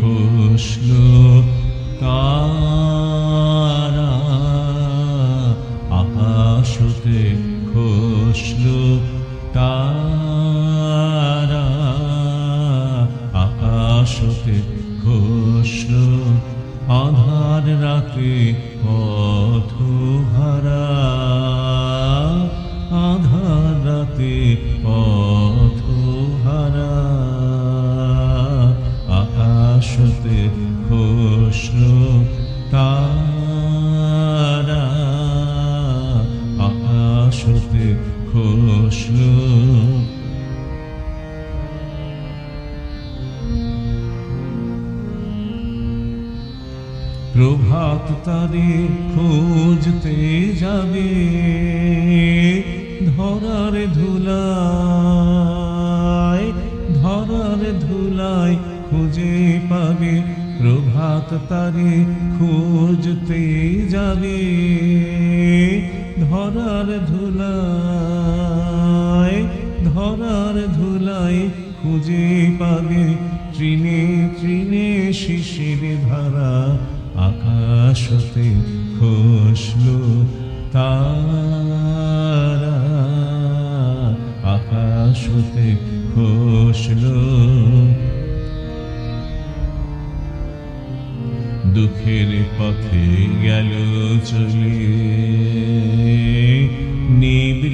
খসলো তারা। আকাশতে খসলো তারা। আকাশতে খসলো আধার রাতে পথ প্রভাত তাদের খুঁজতে যাবে, ধরার ধুলায় ধরার ধুলায় খুঁজে পাবে, প্রভাত তারে খুঁজতে যাবে, ধরার ধুলায়। শিশির ধারা আকাশতে খসলো তারা। আকাশতে খসলো। দুঃখের পথে গেল চলে। নিবিল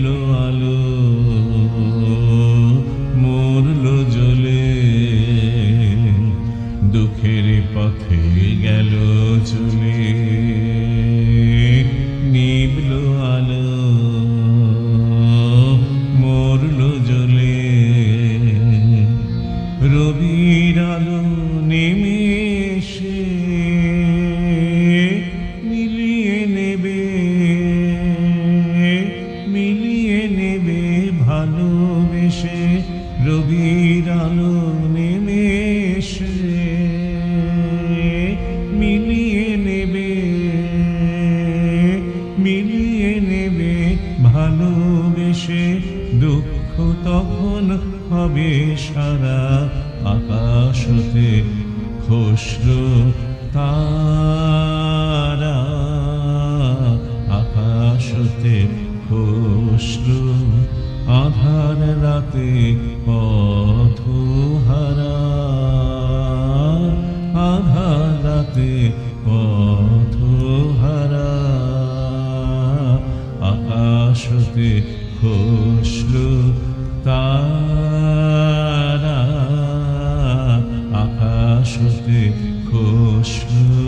পথে গেল চলে। নিবিল আলো মরল জ্বলে রবির আলো নেমে এসে মিলিয়ে নেবে মিলিয়ে নেবে ভালোবেসে। রবির আলো নেমে ভালোবেসে দুঃখ তখন হবে সারা আকাশতে খসলো তারা। আকাশতে খসলো আধার রাতে পথ হারা আধার রাতে আকাশতে খসলো তারা আকাশতে খসলো